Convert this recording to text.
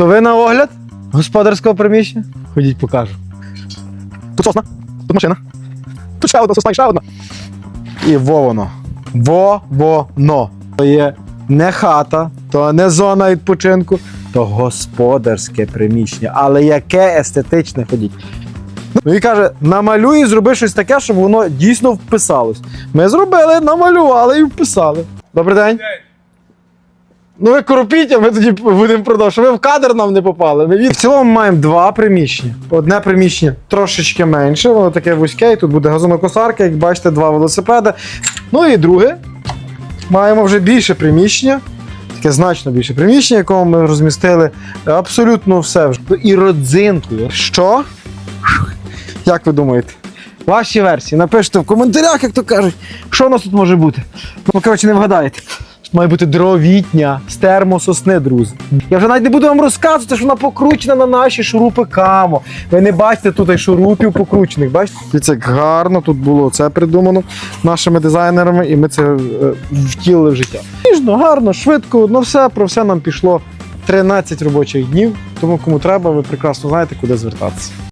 То ви на огляд господарського приміщення? Ходіть, покажу. Тут сосна, тут машина. Тут ще одна сосна, і ще одна. І во воно. Во воно. То є не хата, то не зона відпочинку, то господарське приміщення. Але яке естетичне ходіть. Ну і каже: намалюй і зроби щось таке, щоб воно дійсно вписалось. Ми зробили, намалювали і вписали. Добрий день. Ну ви коропіть, а ми тоді будемо продовжувати. щоб Ви в кадр нам не попали. Ми від- В цілому маємо два приміщення. Одне приміщення трошечки менше, воно таке вузьке, і тут буде газонокосарка, як бачите, два велосипеди. Ну і друге. Маємо вже більше приміщення. Таке значно більше приміщення, в якому ми розмістили абсолютно все. І родзинкою. Що? Як ви думаєте? Ваші версії. Напишіть в коментарях, як то кажуть, що у нас тут може бути. Ну, коротше, не вгадаєте. Має бути дровітня з термососни, друзі. Я вже навіть не буду вам розказувати, що вона покручена на наші шурупи камо. Ви не бачите тут і шурупів покручених. Бачите? Дивіться, як гарно тут було це придумано нашими дизайнерами, і ми це е, втілили в життя. Ніжно, гарно, швидко, на все про все нам пішло 13 робочих днів. Тому кому треба, ви прекрасно знаєте, куди звертатися.